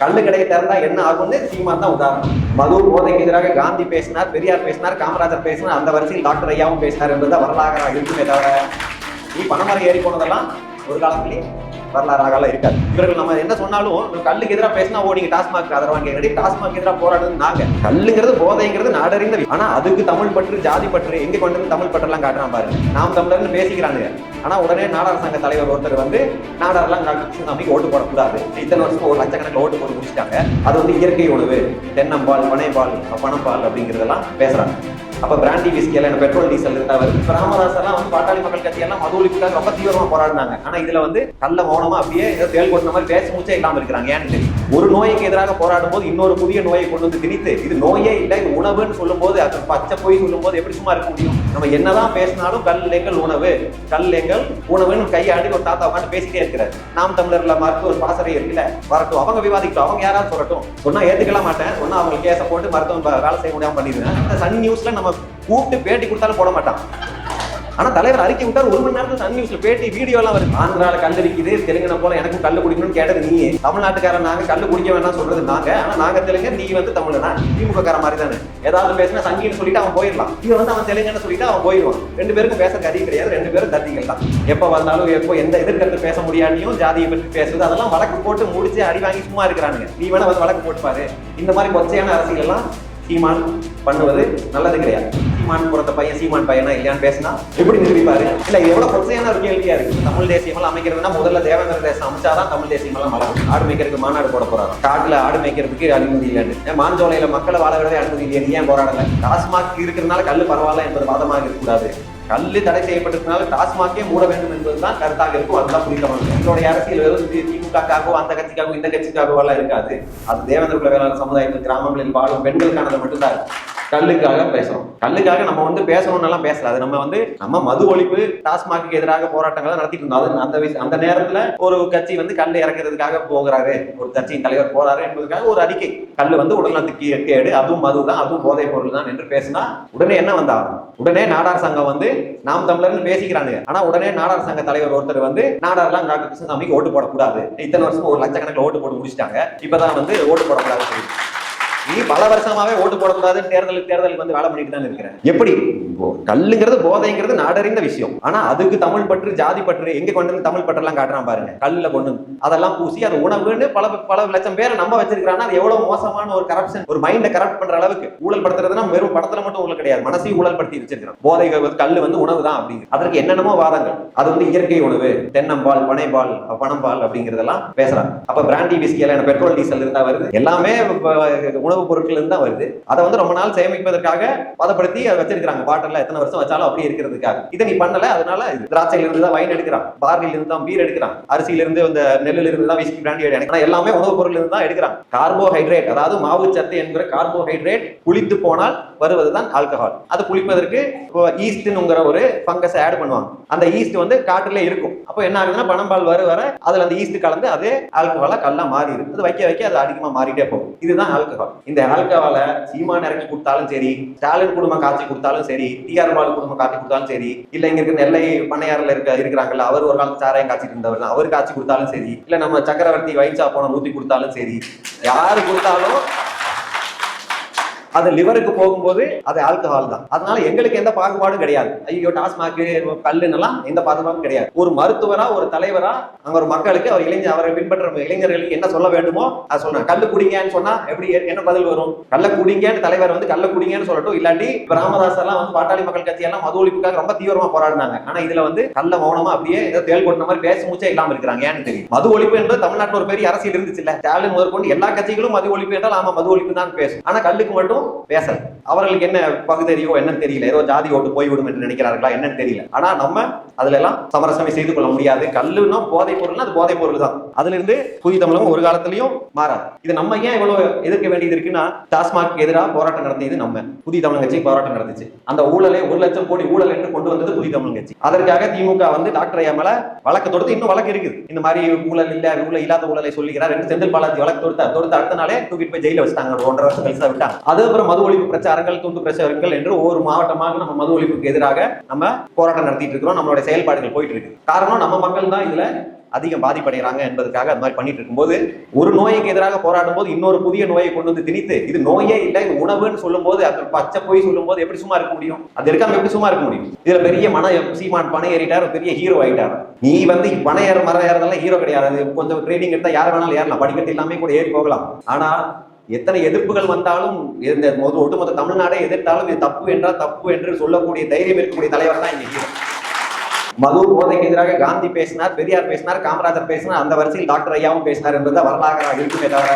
கல்லு கடையை திறந்தா என்ன ஆகும்னு சீமான் தான் உதாரணம். மது போதைக்கு எதிராக காந்தி பேசினார் பெரியார் பேசினார் காமராஜர் பேசினார் அந்த வரிசையில் டாக்டர் ஐயாவும் பேசினார் என்பது வரலாறு இருக்குமே தவிர நீ பணமரம் ஏறி போனதெல்லாம் ஒரு காலத்திலேயே வரலாறாகலாம் இருக்காது. இவர்கள் நம்ம என்ன சொன்னாலும் கல்லுக்கு எதிராக பேசினா ஓ நீங்க டாஸ்மாக் ஆதரவாங்க கேட்கறடி டாஸ்மாக் எதிராக போராடுறது நாங்க. கல்லுங்கிறது போதைங்கிறது நாடறிந்த ஆனா அதுக்கு தமிழ் பற்று ஜாதி பற்று எங்க கொண்டு வந்து தமிழ் பற்றெல்லாம் காட்டுறான் பாருங்க. நாம் தமிழர்னு பேசிக்கிறானுங்க. ஆனா உடனே நாடார் சங்க தலைவர் ஒருத்தர் வந்து நாடாரெல்லாம் கிருஷ்ணசாமிக்கு ஓட்டு போடக்கூடாது. இத்தனை வருஷம் ஒரு லட்சக்கணக்கில் ஓட்டு போட்டு முடிச்சிட்டாங்க. அது வந்து இயற்கை உணவு. தென்னம்பால் பனைப்பால் பணப்பால் அப்படிங்கிறதெல்லாம் பேசுறாங்க. அப்ப பிராண்டி விஸ்கி எல்லாம் பெட்ரோல் டீசல் இருந்தாவர் இப்ப ராமதாஸ் எல்லாம் வந்து பாட்டாளி மக்கள் கட்சி எல்லாம் மது ஒழிப்புக்காக ரொம்ப தீவிரமா போராடினாங்க. ஆனா இதுல வந்து நல்ல மௌனமா அப்படியே ஏதோ தேல் கொட்டின மாதிரி பேச மூச்சே இல்லாம இருக்கிறாங்க. ஏன்னு தெரியும் ஒரு நோய்க்கு எதிராக போராடும் போது இன்னொரு புதிய நோயை கொண்டு வந்து திணித்து இது நோயே இல்லை இது உணவுன்னு சொல்லும் போது அது பச்சை போய் சொல்லும் போது எப்படி சும்மா இருக்க முடியும்? நம்ம என்னதான் பேசினாலும் கல் எங்கள் உணவு. கல் எங்கள் உணவுன்னு கையாடி ஒரு தாத்தா உட்காந்து பேசிட்டே இருக்கிறார். நாம் தமிழர்ல ஒரு பாசறை இருக்குல்ல வரட்டும். அவங்க விவாதிக்கட்டும். அவங்க யாராவது சொல்லட்டும். சொன்னா ஏத்துக்கலாம் மாட்டேன். சொன்னா அவங்க கேஸை போட்டு மருத்துவம் வேலை செய்ய முடியாம பண்ணிடுவேன். சன் நியூஸ்ல நம்ம கூப்பிட்டு பேட்டி கொடுத்தாலும் போட மாட்டான். ஆனா தலைவர் அறிக்கை விட்டார் ஒரு மணி நேரத்துல சன் நியூஸ்ல பேட்டி வீடியோ எல்லாம் வருது. ஆந்திரால கல் அடிக்குது தெலுங்கன போல எனக்கும் கல் குடிக்கணும்னு கேட்டது நீ தமிழ்நாட்டுக்காரன் நாங்க கல் குடிக்க வேணாம் சொல்றது நாங்க. ஆனா நாங்க தெலுங்கர் நீ வந்து தமிழனா திமுக கார மாதிரி தானே ஏதாவது பேசினா சங்கின்னு சொல்லிட்டு அவன் போயிடலாம். இவன் வந்து அவன் தெலுங்குன்னு சொல்லிட்டு அவன் போயிடுவான். ரெண்டு பேருக்கும் பேச கதி கிடையாது. ரெண்டு பேரும் தத்திகள் தான். எப்ப வந்தாலும் எப்போ எந்த எதிர்கருத்து பேச முடியாட்டியும் ஜாதியை பற்றி பேசுறது அதெல்லாம் வழக்கு போட்டு முடிச்சு அடி வாங்கி சும்மா இருக்கிறானுங்க. நீ வேணா வந்து வழக்கு போட்டு பாரு இந்த மாதிரி கொச்சையான அரசியல் எல்லாம் சீமான் பண்ணுவது நல்லது கிடையாது. சீமான் பிறந்த பையன் சீமான் பையனா இல்லையான்னு பேசினா எப்படி நிரூபிப்பாரு? இல்ல எவ்வளவு கொச்சையான ஒரு கேள்வியா இருக்கு. தமிழ் தேசியம் எல்லாம் அமைக்கிறதுனா முதல்ல தேவேந்திர தேசம் அமைச்சாதான் தமிழ் தேசியம் எல்லாம் வளரும் ஆடு மேய்க்கிறதுக்கு மாநாடு போட போறாரு காட்டுல ஆடு மேய்க்கிறதுக்கு அனுமதி இல்லைன்னு. ஏன் மாஞ்சோலையில மக்களை வாழ விடவே அனுமதி இல்லையா ஏன் போராடல? டாஸ்மாக் இருக்கிறதுனால கல் பரவாயில்ல என்பது வாதமாக இருக்கக்கூடாது. கல்லு தடை செய்யப்பட்டிருக்கனால டாஸ்மாகே மூட வேண்டும் என்பதுதான் கருத்தாக இருக்கும். அதுதான் புரிந்தவங்க எங்களுடைய அரசியல் வெறும் திமுகக்காகவோ அந்த கட்சிக்காகவோ இந்த கட்சிக்காகவோ எல்லாம் இருக்காது. அது தேவேந்திர குல வேளாண் சமுதாயத்தில் கிராமங்களில் வாழும் பெண்களுக்கானது மட்டும்தான் கல்லுக்காக பேசுறோம். கல்லுக்காக நம்ம வந்து பேசணும்னு எல்லாம் பேசல. அது நம்ம வந்து நம்ம மது ஒழிப்பு டாஸ்மாக்கு எதிராக போராட்டங்களை நடத்திட்டு இருந்தோம். அது அந்த விஷயம் அந்த நேரத்துல ஒரு கட்சி வந்து கல் இறக்குறதுக்காக போகிறாரு. ஒரு கட்சியின் தலைவர் போறாரு என்பதுக்காக ஒரு அறிக்கை. கல் வந்து உடல்நலத்துக்கு கேடு அதுவும் மது தான் அதுவும் போதைப் பொருள் தான் என்று பேசினா உடனே என்ன வந்தாலும் உடனே நாடார் சங்கம் வந்து நாம் தமிழர்னு பேசிக்கிறானுங்க. ஆனா உடனே நாடார் சங்க தலைவர் ஒருத்தர் வந்து நாடார்லாம் டாக்டர் கிருஷ்ணசாமிக்கு ஓட்டு போடக்கூடாது. இத்தனை வருஷம் ஒரு லட்சக்கணக்கில் ஓட்டு போட்டு முடிச்சிட்டாங்க. இப்பதான் வந்து ஓட்டு போடக்கூடாது நீ பல வருஷமாவே ஓட்டு போடக்கூடாது தேர்தலுக்கு தேர்தலுக்கு வந்து வேலை பண்ணிட்டு தான் இருக்கிறேன் எப்படி? கல்லுங்கிறது போதைங்கிறது நாடறிந்த விஷயம். ஆனா அதுக்கு தமிழ் பற்று ஜாதி பற்று எங்க கொண்டு வந்து தமிழ் பற்றெல்லாம் காட்டுறான் பாருங்க. கல்லுல கொண்டு அதெல்லாம் பூசி அது உணவுன்னு பல பல லட்சம் பேரை நம்ப வச்சிருக்காங்கன்னா அது எவ்வளவு மோசமான ஒரு கரப்ஷன் ஒரு மைண்டை கரப்ட் பண்ற அளவுக்கு ஊழல் படுத்துறதுனா வெறும் படத்துல மட்டும் ஊழல் கிடையாது. மனசையும் ஊழல் படுத்தி வச்சிருக்கிறோம். போதை கல் கல்லு வந்து உணவு தான் அப்படிங்கிற அதற்கு என்னென்னமோ வாதங்கள். அது வந்து இயற்கை உணவு தென்னம்பால் பனைபால் பணம்பால் அப்படிங்கிறதெல்லாம் பேசுறாங்க அப்ப பிராண்டி விஸ்கி எல்லாம் பெட்ரோல் டீசல் இருந்தா வருது. எல்லாமே உணவு உணவுப் பொருட்கள் இருந்தா வருது. அதை வந்து ரொம்ப நாள் சேமிப்பதற்காக பதப்படுத்தி அதை வச்சிருக்காங்க பாட்டில் எத்தனை வருஷம் வச்சாலும் அப்படியே இருக்கிறதுக்காக. இதை நீ பண்ணல அதனால திராட்சையில இருந்து தான் வைன் எடுக்கிறான். பார்லில இருந்து தான் பீர் எடுக்கிறான். அரிசியில இருந்து இந்த நெல்லுல இருந்து தான் விஸ்கி பிராண்டி எடுக்கிறான் எல்லாமே உணவுப் பொருள் இருந்து தான் எடுக்கிறான். கார்போஹைட்ரேட் அதாவது மாவு சத்து என்கிற கார்போஹைட்ரேட் புளித்து போனால் வருவதுதான் ஆல்கஹால் அது புளிப்பதற்கு ஈஸ்ட்னுங்கிற ஒரு ஃபங்கஸ் ஆட் பண்ணுவாங்க. அந்த ஈஸ்ட் வந்து காற்றுல இருக்கும். அப்போ என்ன ஆகுதுன்னா பனம்பால் வர வர அதுல அந்த ஈஸ்ட் கலந்து அதே ஆல்கஹாலா கல்லா மாறிடுது அது வைக்க வைக்க அது அதிகமா மாறிட்டே போகும். இதுதான் ஆல்கஹால் இந்த ஆல்கஹாலை சீமான் இறக்கி கொடுத்தாலும் சரி ஸ்டாலின் குடும்பம் காட்சி கொடுத்தாலும் சரி டிஆர் பால் குடும்பம் காட்சி கொடுத்தாலும் சரி இல்ல இங்க இருக்க நெல்லை பண்ணையாறுல இருக்க இருக்கிறாங்கல்ல அவர் ஒரு காலத்து சாராயம் காட்சிட்டு இருந்தவர் தான் அவர் காட்சி கொடுத்தாலும் சரி இல்ல நம்ம சக்கரவர்த்தி வைச்சா போன ஊத்தி கொடுத்தாலும் சரி யாரு கொடுத்தாலும் அது லிவருக்கு போகும்போது அது ஆல்கஹால் தான். அதனால எங்களுக்கு எந்த பாகுபாடும் கிடையாது. ஐயோ டாஸ்மாக் கல்லுன்னெல்லாம் எந்த பாகுபாடும் கிடையாது. ஒரு மருத்துவரா ஒரு தலைவரா அங்க ஒரு மக்களுக்கு அவர் இளைஞர் அவரை பின்பற்ற இளைஞர்களுக்கு என்ன சொல்ல வேண்டுமோ அதை சொல்றேன் கல்லு குடிங்கன்னு சொன்னா எப்படி என்ன பதில் வரும்? கள்ள குடிங்கன்னு தலைவர் வந்து கள்ள குடிங்கன்னு சொல்லட்டும். இல்லாட்டி ராமதாஸ் எல்லாம் வந்து பாட்டாளி மக்கள் கட்சி எல்லாம் மது ஒழிப்புக்காக ரொம்ப தீவிரமா போராடினாங்க. ஆனா இதுல வந்து கல்ல மௌனமா அப்படியே ஏதோ தேல் கொட்டின மாதிரி பேச மூச்சே இல்லாம இருக்கிறாங்க. ஏன்னு தெரியும். மது ஒழிப்பு என்பது தமிழ்நாட்டில் ஒரு பெரிய அரசியல் இருந்துச்சு இல்ல ஸ்டாலின் முதற்கொண்டு எல்லா கட்சிகளும் மது ஒழிப்பு என்றால் ஆமா மது ஒழிப்பு தான் பேசும். ஆனா கல்லுக்கு மட்டும் பேசல. அவர்களுக்கு என்ன பகுதறியோ என்னன்னு தெரியல. ஏதோ ஜாதி ஓட்டு போய்விடும் என்று நினைக்கிறார்களா என்னன்னு தெரியல. ஆனா நம்ம அதுல எல்லாம் சமரசமே செய்து கொள்ள முடியாது. கல்லுன்னா போதைப் பொருள் அது போதைப் பொருள் தான். அதுல இருந்து புதிய தமிழகம் ஒரு காலத்திலயும் மாறாது. இது நம்ம ஏன் இவ்வளவு எதிர்க்க வேண்டியது இருக்குன்னா டாஸ்மாக் எதிராக போராட்டம் நடத்தியது நம்ம. புதிய தமிழ் கட்சி போராட்டம் நடந்துச்சு அந்த ஊழலை ஒரு லட்சம் கோடி ஊழல் என்று கொண்டு வந்தது புதிய தமிழ் கட்சி. அதற்காக திமுக வந்து டாக்டர் ஐயா மேல வழக்கு தொடுத்து இன்னும் வழக்கு இருக்குது. இந்த மாதிரி ஊழல் இல்ல ஊழல் இல்லாத ஊழலை சொல்லுகிறார் என்று செந்தில் பாலாஜி வழக்கு தொடுத்தார். தொடுத்து அடுத்த நாளே தூக்கிட்டு போய் ஜெயில வச்சுட்டாங்க. ஒன்றரை வருஷம் கழிச்சு விட்டாங்க. அது அதுக்கப்புறம் மது ஒழிப்பு பிரச்சாரங்கள் துண்டு பிரச்சாரங்கள் என்று ஒவ்வொரு மாவட்டமாக நம்ம மது ஒழிப்புக்கு எதிராக நம்ம போராட்டம் நடத்திட்டு இருக்கிறோம். நம்மளுடைய செயல்பாடுகள் போயிட்டு இருக்கு. காரணம் நம்ம மக்கள் தான் இதுல அதிகம் பாதிப்படைகிறாங்க என்பதற்காக அது மாதிரி பண்ணிட்டு இருக்கும்போது ஒரு நோய்க்கு எதிராக போராடும் போது இன்னொரு புதிய நோயை கொண்டு வந்து திணித்து இது நோயே இல்லை இது உணவுன்னு சொல்லும்போது அது பச்சை போய் சொல்லும்போது எப்படி சும்மா இருக்க முடியும்? அது இருக்காம எப்படி சும்மா இருக்க முடியும்? இதுல பெரிய மன சீமான் பணம் ஏறிட்டார் பெரிய ஹீரோ ஆயிட்டார். நீ வந்து பணம் ஏற மரம் ஏறதெல்லாம் ஹீரோ கிடையாது. கொஞ்சம் ட்ரைனிங் எடுத்தா யார் வேணாலும் ஏறலாம். படிக்கட்டு எல்லாமே கூட ஏறி போகலாம். ஆனா எத்தனை எதிர்ப்புகள் வந்தாலும் இந்த மொத்த- ஒட்டுமொத்த தமிழ்நாடை எதிர்த்தாலும் இது தப்பு என்றால் தப்பு என்று சொல்லக்கூடிய தைரியம் இருக்கக்கூடிய தலைவர் தான் இன்னைக்கு. மது போதைக்கு எதிராக காந்தி பேசினார் பெரியார் பேசினார் காமராஜர் பேசினார் அந்த வரிசையில் டாக்டர் ஐயாவும் பேசினார் என்பது வரலாறு இருக்குமே தவிர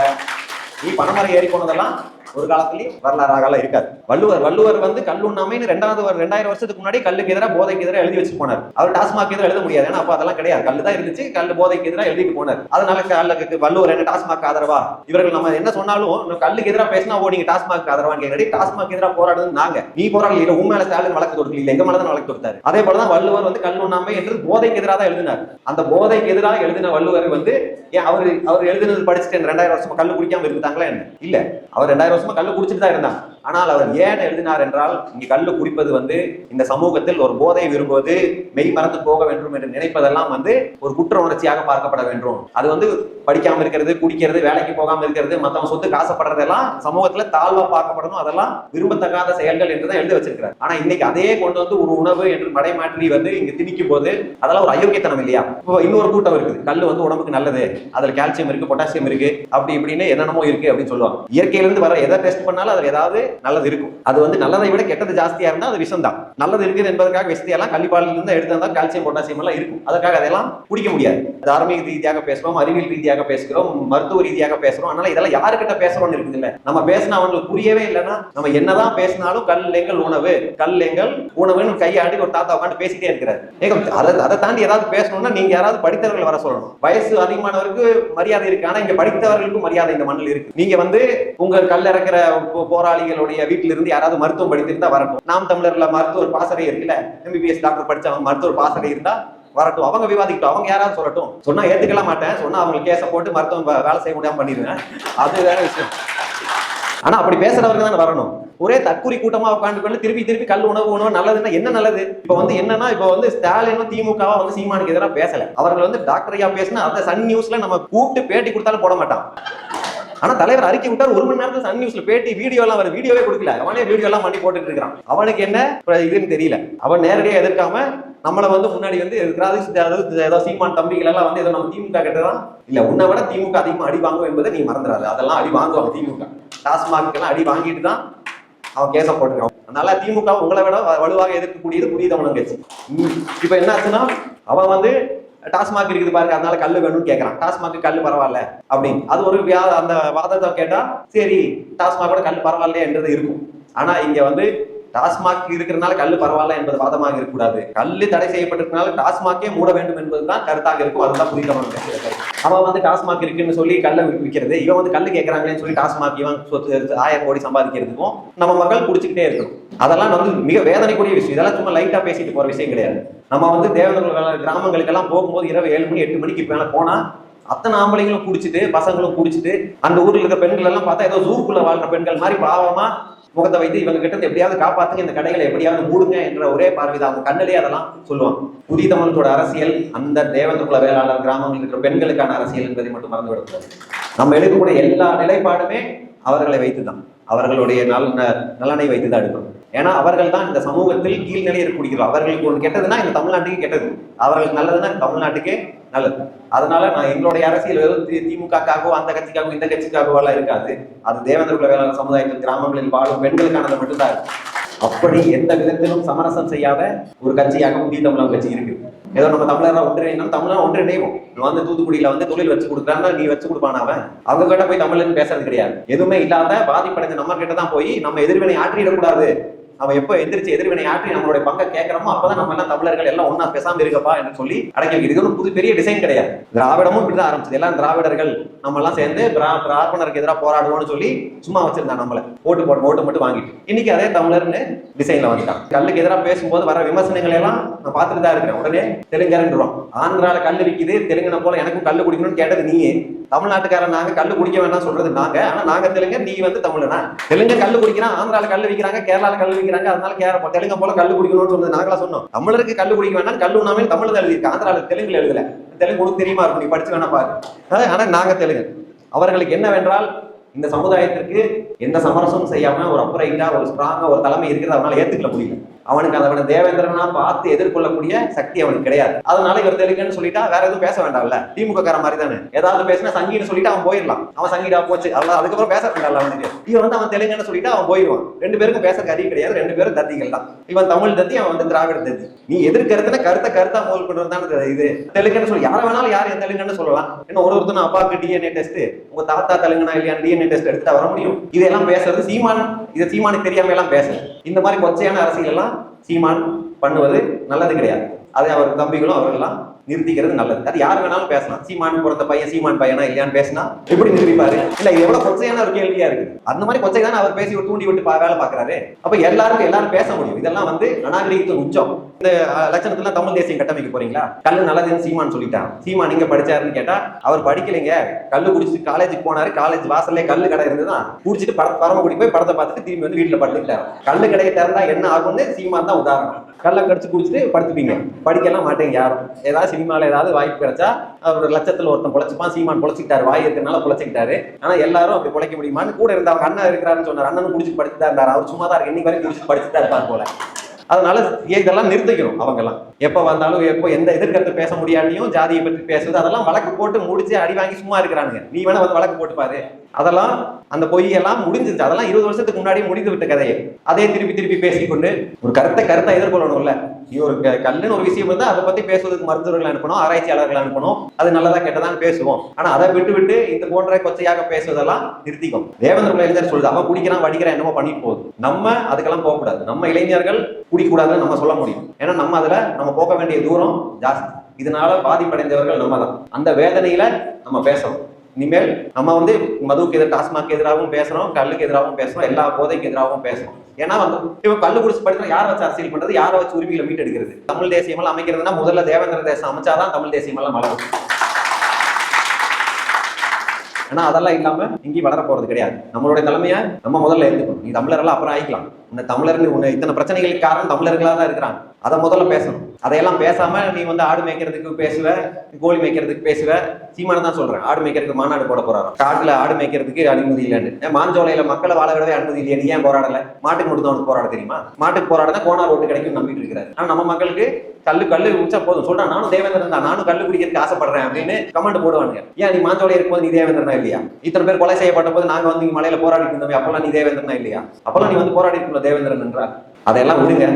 நீ பணமரம் ஏறி போனதெல்லாம் ஒரு காலத்திலயும் வரலாறாக இருக்காது. வள்ளுவர் வள்ளுவர் வந்து கல்லுண்ணாமைன்னு ரெண்டாவது ஒரு ரெண்டாயிரம் வருஷத்துக்கு முன்னாடி கல்லுக்கு எதிராக போதைக்கு எதிராக எழுதி வச்சு போனார். அவர் டாஸ்மாக் எதிராக எழுத முடியாது. ஏன்னா அப்ப அதெல்லாம் கிடையாது. கல்லு தான் இருந்துச்சு. கல்லு போதைக்கு எதிராக எழுதிட்டு போனார். அதனால கல்லுக்கு வள்ளுவர் என்ன டாஸ்மாக் ஆதரவா? இவர்கள் நம்ம என்ன சொன்னாலும் கல்லுக்கு எதிராக பேசினா ஓ நீங்க டாஸ்மாக் ஆதரவான்னு கேட்கறடி டாஸ்மாக் எதிராக போராடுறது நாங்க. நீ போராடல. இல்ல உன் மேல ஸ்டாலின் வழக்கு தொடுக்கல. இல்ல எங்க மேல தான் வழக்கு தொடுத்தாரு. அதே போலதான் வள்ளுவர் வந்து கல்லுண்ணாமை என்று போதைக்கு எதிராக தான் எழுதினார். அந்த போதைக்கு எதிராக எழுதின வள்ளுவர் வந்து ஏன் அவர் அவர் எழுதினது படிச்சுட்டு ரெண்டாயிரம் வருஷமா கல்லு குடிக்காம இருந்தாங்களா என்ன? இல்ல. அவர் ரெண்டாயிரம் வருஷமா கல்லு குடிச்சிட்டு தான் இருந்தான். ஆனால் அவர் ஏன் எழுதினார் என்றால் இங்கு கல்லு குடிப்பது வந்து இந்த சமூகத்தில் ஒரு போதை விரும்புவது மெய் மறந்து போக வேண்டும் என்று நினைப்பதெல்லாம் வந்து ஒரு குற்ற உணர்ச்சியாக பார்க்கப்பட வேண்டும். அது வந்து படிக்காம இருக்கிறது குடிக்கிறது வேலைக்கு போகாம இருக்கிறது மத்தவங்க சொத்து காசப்படுறதெல்லாம் சமூகத்துல தாழ்வா பார்க்கப்படணும். அதெல்லாம் விரும்பத்தகாத செயல்கள் என்று தான் எழுதி வச்சிருக்கிறார். ஆனா இன்னைக்கு அதே கொண்டு வந்து ஒரு உணவு என்று மடை மாற்றி வந்து இங்க திணிக்கும் போது அதெல்லாம் ஒரு அயோக்கியத்தனம் இல்லையா? இப்போ இன்னொரு கூட்டம் இருக்குது. கல்லு வந்து உடம்புக்கு நல்லது அதுல கால்சியம் இருக்கு பொட்டாசியம் இருக்கு அப்படி இப்படின்னு என்னென்னமோ இருக்கு அப்படின்னு சொல்லுவாங்க. இயற்கையிலிருந்து வர எதை டெஸ்ட் பண்ணாலும் அதுல ஏதாவது நல்லது இருக்கும். அது வந்து நல்லதை விட கெட்டது ஜாஸ்தியா இருந்தா அது விஷம் தான் நல்லது இருக்குது என்பதற்காக விஷத்தை எல்லாம் கள்ளிப்பாலில் இருந்து எடுத்து கால்சியம் பொட்டாசியம் எல்லாம் இருக்கும். அதற்காக அதெல்லாம் குடிக்க முடியாது. தார்மீக ரீதியாக பேசுறோம் அறிவியல் ரீதியாக பேசுகிறோம் மருத்துவ ரீதியாக பேசுறோம் அதனால இதெல்லாம் யாருக்கிட்ட பேசணும்னு இருக்குது இல்ல. நம்ம பேசினா அவங்களுக்கு புரியவே இல்லைன்னா நம்ம என்னதான் பேசினாலும் கல் எங்கள் உணவு கல் எங்கள் உணவுன்னு கையாடி ஒரு தாத்தா உட்காந்து பேசிட்டே இருக்கிறார். ஏங்க அதை அதை தாண்டி ஏதாவது பேசணும்னா நீங்க யாராவது படித்தவர்கள் வர சொல்லணும். வயசு அதிகமானவருக்கு மரியாதை இருக்கு. ஆனா இங்க படித்தவர்களுக்கும் மரியாதை இந்த மண்ணில் இருக்கு. நீங்க வந்து உங்கள் கல் இறக்குற போராளிகள் போராளிகளுடைய வீட்டில இருந்து யாராவது மருத்துவம் படித்திருந்தா வரட்டும். நாம் தமிழர்ல மருத்துவர் பாசறை இருக்குல்ல? எம்பிபிஎஸ் டாக்டர் படிச்சவங்க மருத்துவர் பாசறை இருந்தா வரட்டும். அவங்க விவாதிக்கட்டும். அவங்க யாராவது சொல்லட்டும். சொன்னா ஏத்துக்கல மாட்டேன். சொன்னா அவங்க கேஸை போட்டு மருத்துவம் வேலை செய்ய முடியாம பண்ணிடுவேன். அது வேற விஷயம். ஆனா அப்படி பேசுறவங்க தானே வரணும். ஒரே தற்கூரி கூட்டமா உட்காந்து திருப்பி திருப்பி கல் உணவு உணவு நல்லதுன்னா என்ன நல்லது? இப்ப வந்து என்னன்னா இப்ப வந்து ஸ்டாலினும் திமுகவா வந்து சீமானுக்கு எதிராக பேசல. அவர்கள் வந்து டாக்டர் ஐயா பேசினா அந்த சன் நியூஸ்ல நம்ம கூப்பிட்டு பேட்டி கொடுத்தாலும் போட மாட்டான். ஆனா தலைவர் அறிக்கை விட்டார் ஒரு மணி நேரத்துல சன் நியூஸ்ல பேட்டி வீடியோ எல்லாம் வர வீடியோவே கொடுக்கல. அவனே வீடியோ எல்லாம் பண்ணி போட்டுட்டு இருக்கான் அவனுக்கு என்ன இதுன்னு தெரியல. அவன் நேரடியா எதிர்க்காம நம்மள வந்து முன்னாடி வந்து எதிர்க்கிறாது ஏதோ சீமான் தம்பிகள் எல்லாம் வந்து ஏதோ நம்ம திமுக கிட்டதான். இல்ல உன்னை விட திமுக அதிகமா அடி வாங்கும் என்பதை நீ மறந்துடாது அதெல்லாம் அடி வாங்குவாங்க திமுக. டாஸ்மாக் எல்லாம் அடி வாங்கிட்டு தான் அவன் கேச போட்டுருக்கான். அதனால திமுக உங்களை விட வலுவாக எதிர்க்கக்கூடியது புதிய தமிழன் இப்ப என்ன ஆச்சுன்னா அவன் வந்து டாஸ்மாக் இருக்குது பாருங்க அதனால கல் வேணும்னு கேட்கறான் டாஸ்மாக் கல்லு பரவாயில்ல அப்படின்னு. அது ஒரு வியா அந்த வாதத்தை கேட்டா சரி டாஸ்மாக் கூட கல் என்றது இருக்கும். ஆனா இங்க வந்து டாஸ்மாக் இருக்கிறதுனால கல் பரவாயில்ல என்பது வாதமாக இருக்கக்கூடாது. கல் தடை செய்யப்பட்டிருக்கனால டாஸ்மாக்கே மூட வேண்டும் என்பதுதான் கருத்தாக இருக்கும். அதுதான் புதிய அவன் வந்து டாஸ்மாக் இருக்குன்னு சொல்லி கல்லை விற்கிறது இவன் வந்து கல் கேட்கறாங்களேன்னு சொல்லி டாஸ்மாக் இவன் சொத்து ஆயிரம் கோடி சம்பாதிக்கிறதுக்கும் நம்ம மக்கள் குடிச்சுக்கிட்டே இருக்கணும். அதெல்லாம் வந்து மிக வேதனைக்குரிய விஷயம். இதெல்லாம் சும்மா லைட்டா பேசிட்டு போற விஷயம் கிடையாது. நம்ம வந்து தேவநகர் கிராமங்களுக்கெல்லாம் போகும்போது இரவு ஏழு மணி எட்டு மணிக்கு மேலே போனா அத்தனை ஆம்பளைங்களும் குடிச்சிட்டு பசங்களும் குடிச்சிட்டு அந்த ஊர்ல இருக்க பெண்கள் எல்லாம் பார்த்தா ஏதோ ஜூக்குள்ள வாழ்ற பெண்கள் மாதிரி பாவமா முகத்தை வைத்து இவங்க கிட்ட எப்படியாவது காப்பாத்துங்க இந்த கடைகளை எப்படியாவது மூடுங்க என்ற ஒரே பார்வைதான். அவங்க கண்ணிலே அதெல்லாம் சொல்லுவாங்க. புதிய தமிழத்தோட அரசியல் அந்த தேவந்தகுல வேளாளர் கிராமங்களில் இருக்கிற பெண்களுக்கான அரசியல் என்பதை மட்டும் மறந்து விடக்கூடாது நம்ம எடுக்கக்கூடிய எல்லா நிலைப்பாடுமே அவர்களை வைத்துதான். அவர்களுடைய நல நலனை வைத்து தான் எடுக்கணும். ஏன்னா அவர்கள் தான் இந்த சமூகத்தில் கீழ்நிலை இருக்கக்கூடிய அவர்களுக்கு ஒன்று கெட்டதுன்னா இந்த தமிழ்நாட்டுக்கு கெட்டது. அவர்களுக்கு நல்லதுன்னா இந்த தமிழ்நாட்டுக்கே நல்லது. அதனால நான் எங்களுடைய அரசியல் வெறும் தி- திமுகக்காகவோ அந்த கட்சிக்காகவோ இந்த கட்சிக்காகவோ எல்லாம் இருக்காது. அது தேவேந்திரகுல வேளாண் சமுதாயத்தில் கிராமங்களில் வாழும் பெண்களுக்கானது மட்டும்தான். அப்படி எந்த விதத்திலும் சமரசம் செய்யாத ஒரு கட்சியாக புதிய தமிழகம் கட்சி இருக்கு. ஏதோ நம்ம தமிழரா ஒன்றிணைனா தமிழா ஒன்றிணைவோம். இவன் வந்து தூத்துக்குடியில வந்து தொழில் வச்சு கொடுக்குறான்னா நீ வச்சு கொடுப்பானாவன் அவங்க கிட்ட போய் தமிழ்னு பேசுறது கிடையாது. எதுவுமே இல்லாத பாதிப்படைஞ்ச நம்ம கிட்ட தான் போய் நம்ம எதிர்வினை ஆற்றிடக்கூடாது. நம்ம எப்போ எந்திரிச்சு எதிர்வினை ஆற்றி நம்மளுடைய பங்கை கேட்கறோமோ அப்பதான் நம்ம எல்லாம் தமிழர்கள் எல்லாம் ஒன்னா பேசாம இருக்கப்பா என்று சொல்லி அடக்கி வைக்கிறது இது ஒன்றும் புது பெரிய டிசைன் கிடையாது. திராவிடமும் இப்படிதான் ஆரம்பிச்சது. எல்லாம் திராவிடர்கள் நம்ம எல்லாம் சேர்ந்து பிரா- எதிராக போராடுவோம்னு சொல்லி சும்மா வச்சிருந்தாங்க நம்மள. ஓட்டு போட்டு ஓட்டு மட்டும் வாங்கிட்டு. இன்னைக்கு அதே தமிழர்னு டிசைன்ல வந்துட்டான் கல்லுக்கு எதிராக பேசும்போது வர விமர்சனங்கள் எல்லாம் நான் பார்த்துட்டு தான் இருக்கிறேன். உடனே தெலுங்கரன்றோம். ஆந்திரால கல் விக்குது தெலுங்கனை போல எனக்கும் கல் குடிக்கணும்னு கேட்டது நீயே. தமிழ்நாட்டுக்காரன் நாங்க கல் குடிக்க வேண்டாம் சொல்றது நாங்க. ஆனா நாங்க தெலுங்க நீ வந்து தமிழனா? தெலுங்க கல்லு குடிக்கிறான் ஆந்திரால கல்லு விற்கிறாங்க கேரளால கல்லு விக்கிறாங்க அதனால கேர தெலுங்க போல கல் குடிக்கணும்னு சொன்னது நாங்களா சொன்னோம். தமிழருக்கு கல்லு குடிக்க வேண்டாம் கல் உண்ணாமே தமிழ்ல எழுதியிருக்கு ஆந்திரால தெலுங்குல எழுதல. தெலுங்கு உனக்கு தெரியுமா இருக்கும் நீ படிச்சு வேணா பாரு. ஆனா நாங்க தெலுங்கு. அவர்களுக்கு என்னவென்றால் இந்த சமுதாயத்திற்கு எந்த சமரசமும் செய்யாம ஒரு அப்புறம் ஒரு ஸ்ட்ராங்கா ஒரு தலைமை இருக்கிறது அவனால ஏத்துக்கல முடியல அவனுக்கு அவனை தேவேந்திரனா பார்த்து எதிர்கொள்ளக்கூடிய சக்தி அவனுக்கு கிடையாது. அதனால இவர் தெலுங்குன்னு சொல்லிட்டா வேற எதுவும் பேச வேண்டாம்ல? திமுக கார மாதிரி தானே ஏதாவது பேசினா சங்கின்னு சொல்லிட்டு அவன் போயிடலாம். அவன் சங்கீடா போச்சு. அவ்வளவு அதுக்கப்புறம் பேச வேண்டாம்ல அவனுக்கு. இவன் வந்து அவன் தெலுங்குன்னு சொல்லிட்டு அவன் போயிடுவான். ரெண்டு பேருக்கும் பேச அறிவு கிடையாது. ரெண்டு பேரும் தத்திகள் தான். இவன் தமிழ் தத்தி அவன் வந்து திராவிட தத்தி. நீ எதிர்கருத்துல கருத்தை கருத்தா மோல் கொண்டு வந்தானு இது. தெலுங்குன்னு சொல்லி யார வேணாலும் யார் என் தெலுங்குன்னு சொல்லலாம். என்ன ஒரு ஒருத்தன் அப்பாவுக்கு டிஎன்ஏ டெஸ்ட் உங்க தாத்தா தெலுங்குனா இல்லையா டிஎன்ஏ டெஸ்ட் எடுத்துட்டு வர முடியும். இதெல்லாம் பேசுறது சீமான் இது சீமானுக்கு தெரியாம எல்லாம் பேச இந்த மாதிரி கொச்சையான அரசியல் எல்லாம் சீமான் பண்ணுவது நல்லது கிடையாது. அதை அவர் தம்பிகளும் அவர்கள்லாம் நிறுத்திக்கிறது நல்லது. அது யார் வேணாலும் பேசலாம். சீமான் பிறந்த பையன் சீமான் பையனா இல்லையான்னு பேசினா எப்படி நிரூபிப்பாரு? இல்ல இது எவ்வளவு கொச்சையான ஒரு கேள்வியா இருக்கு. அந்த மாதிரி கொச்சை தானே அவர் பேசி ஒரு தூண்டி விட்டு பா- வேலை பாக்குறாரு அப்ப எல்லாருக்கும் எல்லாரும் பேச முடியும். இதெல்லாம் வந்து அநாகரிகத்தின் உச்சம். இந்த லட்சணத்துல தமிழ் தேசியம் கட்டமைக்க போறீங்களா? கல்லு நல்லதுன்னு சீமான் சொல்லிட்டான். சீமான் நீங்க படிச்சாருன்னு கேட்டா அவர் படிக்கலைங்க. கல்லு குடிச்சிட்டு காலேஜுக்கு போனாரு. காலேஜ் வாசல்லே கல்லு கடை இருந்துதான் குடிச்சிட்டு பட பரமக்குடி போய் படத்தை பார்த்துட்டு திரும்பி வந்து வீட்டுல படுத்துக்கிட்டாரு கல்லு கடையை திறந்தா என்ன ஆகும்னு சீமான் தான் உதாரணம். கல்லை கடிச்சு குடிச்சிட்டு படுத்துப்பீங்க. படிக்கலாம் மாட்டேங்க யாரும். ஏதாவது சினிமாவில் ஏதாவது வாய்ப்பு கிடைச்சா அவர் ஒரு ஒருத்தன் பொழைச்சிப்பான். சீமான் பொழைச்சிக்கிட்டாரு. வாய் இருக்கனால பொழைச்சிக்கிட்டாரு. ஆனால் எல்லாரும் அப்படி பொழைக்க முடியுமான்னு கூட இருந்த அவங்க அண்ணன் இருக்கிறாருன்னு சொன்னார். அண்ணன் குடிச்சிட்டு படிச்சுட்டா தான் இருந்தார். அவர் சும்மா தான் இருக்கு. இன்னைக்கு வரைக்கும் குடிச்சிட்டு படிச்சுட்டா இருப்பார் போல. அதனால இதெல்லாம் நிறுத்திக்கணும் அவங்கெல்லாம்? எப்போ வந்தாலும் எப்போ எந்த எதிர்கருத்து பேச முடியாட்டியும் ஜாதியை பற்றி பேசுறது அதெல்லாம் வழக்கு போட்டு முடிச்சு அடி வாங்கி சும்மா இருக்கிறானுங்க. நீ வேணா வந்து வழக்கு போட்டு பாரு. அதெல்லாம் அந்த பொய்யெல்லாம் முடிஞ்சிச்சு அதெல்லாம் இருபது வருஷத்துக்கு முன்னாடி முடிந்து விட்ட கதையை. அதே திருப்பி திருப்பி பேசிக்கொண்டு ஒரு கருத்தை கருத்தை எதிர்கொள்ளணும்ல. நீ ஒரு கல்லுன்னு ஒரு விஷயம் இருந்தால் அதை பத்தி பேசுவதற்கு மருத்துவர்கள் அனுப்பணும் ஆராய்ச்சியாளர்கள் அனுப்பணும். அது நல்லதா கெட்டதான்னு பேசுவோம். ஆனா அதை விட்டு விட்டு இந்த போன்ற கொச்சையாக பேசுவதெல்லாம் நிறுத்திக்கும். தேவேந்திர இளைஞர் சொல்லுது அவன் குடிக்கிறான் வடிக்கிறான் என்னமோ பண்ணிட்டு போகுது. நம்ம அதுக்கெல்லாம் போகக்கூடாது. நம்ம இளைஞர்கள் குடிக்கூடாதுன்னு நம்ம சொல்ல முடியும். ஏன்னா நம்ம அதுல நம்ம போக வேண்டிய தூரம் ஜாஸ்தி. இதனால பாதிப்படைந்தவர்கள் நம்ம தான் அந்த வேதனையில நம்ம பேசணும். இனிமேல் நம்ம வந்து மதுவுக்கு எதிராக டாஸ்மாக் எதிராகவும் பேசுறோம் கல்லுக்கு எதிராகவும் பேசுறோம் எல்லா போதைக்கு எதிராகவும் பேசுறோம். ஏன்னா வந்து இவன் கல்லு குடிச்சு படிச்சா யாரை வச்சு அரசியல் பண்றது? யாரை வச்சு உரிமைகளை மீட்டெடுக்கிறது? தமிழ் தேசியம் எல்லாம் அமைக்கிறதுனா முதல்ல தேவேந்திர தேசம் அமைச்சாதான் தமிழ் தேசியம் எல்லாம் மலரும் ஆனா அதெல்லாம் இல்லாம இங்கேயும் வளர போறது கிடையாது. நம்மளுடைய தலைமையை நம்ம முதல்ல எழுந்துக்கணும் நீ தமிழரெல்லாம் அப்புறம் ஆயிக்கலாம். உன்னை தமிழர்னு உன்னை இத்தனை பிரச்சனைகளுக்கு காரணம் தமிழர்களா தான் இருக்கிறாங்க அதை முதல்ல பேசணும். அதையெல்லாம் பேசாம நீ வந்து ஆடு மேய்க்கிறதுக்கு பேசுவ கோழி மேய்க்கிறதுக்கு பேசுவ சீமான தான் சொல்றேன். ஆடு மேய்க்கிறதுக்கு மாநாடு போட போறாரு காட்டுல ஆடு மேய்க்கிறதுக்கு அனுமதி இல்லைன்னு. மாஞ்சோலையில மக்களை வாழ விடவே அனுமதி இல்லையா? நீ ஏன் போராடல? மாட்டுக்கு மட்டும் தான் போராட தெரியுமா? மாட்டுக்கு போராட கோணா ரோடு கிடைக்கும் நம்பிட்டு இருக்கிறாரு. ஆனா நம்ம மக்களுக்கு கல்லு கல்லு குடிச்சா போதும். சொல்றான் நானும் தேவேந்திரன் தான் நானும் கல்லு குடிக்கிறதுக்கு ஆசைப்படுறேன் அப்படின்னு கமெண்ட் போடுவானுங்க. ஏன் நீ மாஞ்சோலை இருக்கும்போது நீ தேவேந்திரனா இல்லையா? இத்தனை பேர் கொலை செய்யப்பட்ட போது நாங்க வந்து மலையில போராடி இருந்தோம் அப்பெல்லாம் நீ தேவேந்திரனா இல்லையா? அப்பெல்லாம் நீ வந்து போராடி இருக்கல தேவேந்திரன் என்றார். அதையெல்லாம் விடுங்க.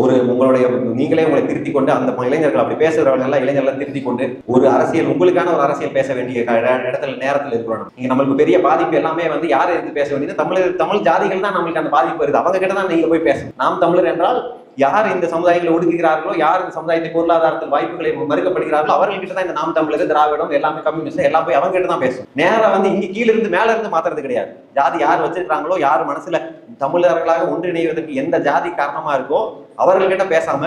ஒரு உங்களுடைய நீங்களே உங்களை திருத்தி கொண்டு அந்த இளைஞர்கள் அப்படி பேசுறவங்க எல்லாம் இளைஞர்கள் திருத்தி கொண்டு ஒரு அரசியல் உங்களுக்கான ஒரு அரசியல் பேச வேண்டிய இடத்துல நேரத்தில் இருக்கிறோம் நீங்க நம்மளுக்கு பெரிய பாதிப்பு எல்லாமே வந்து யாரை எடுத்து பேச வேண்டியது? தமிழ் தமிழ் ஜாதிகள் தான் நம்மளுக்கு அந்த பாதிப்பு வருது. அவங்க கிட்ட தான் நீங்க போய் பேசணும். நாம் தமிழர் என்றால் யார் இந்த சமுதாயங்களை ஒடுக்குகிறார்களோ யார் இந்த சமுதாயத்தை பொருளாதாரத்தில் வாய்ப்புகளை மறுக்கப்படுகிறார்களோ அவர்கள்கிட்ட தான் இந்த நாம் தமிழக திராவிடம் எல்லாமே கம்யூனிஸ்ட் எல்லாம் போய் அவங்க கிட்ட தான் பேசும் நேரம் வந்து இங்க கீழ இருந்து மேல இருந்து மாத்துறது கிடையாது. ஜாதி யார் வச்சிருக்காங்களோ யார் மனசுல தமிழர்களாக ஒன்றிணைவதற்கு எந்த ஜாதி காரணமா இருக்கோ அவர்கள்கிட்ட பேசாம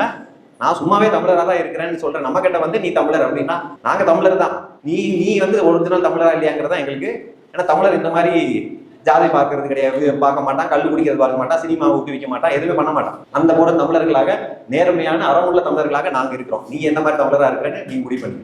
நான் சும்மாவே தமிழராக தான் இருக்கிறேன்னு சொல்றேன் நம்ம கிட்ட வந்து நீ தமிழர் அப்படின்னா நாங்க தமிழர் தான். நீ நீ வந்து ஒரிஜினல் தமிழரா இல்லையாங்கிறதா எங்களுக்கு. ஏன்னா தமிழர் இந்த மாதிரி ஜாதி பார்க்கறது கிடையாது பார்க்க மாட்டான் கல் குடிக்கிறது பார்க்க மாட்டான் சினிமா ஊக்குவிக்க மாட்டான் எதுவுமே பண்ண மாட்டான். அந்த போல தமிழர்களாக நேர்மையான அறமுள்ள தமிழர்களாக நாங்க இருக்கிறோம். நீ எந்த மாதிரி தமிழரா இருக்கிறேன்னு நீ முடிவு பண்ணி.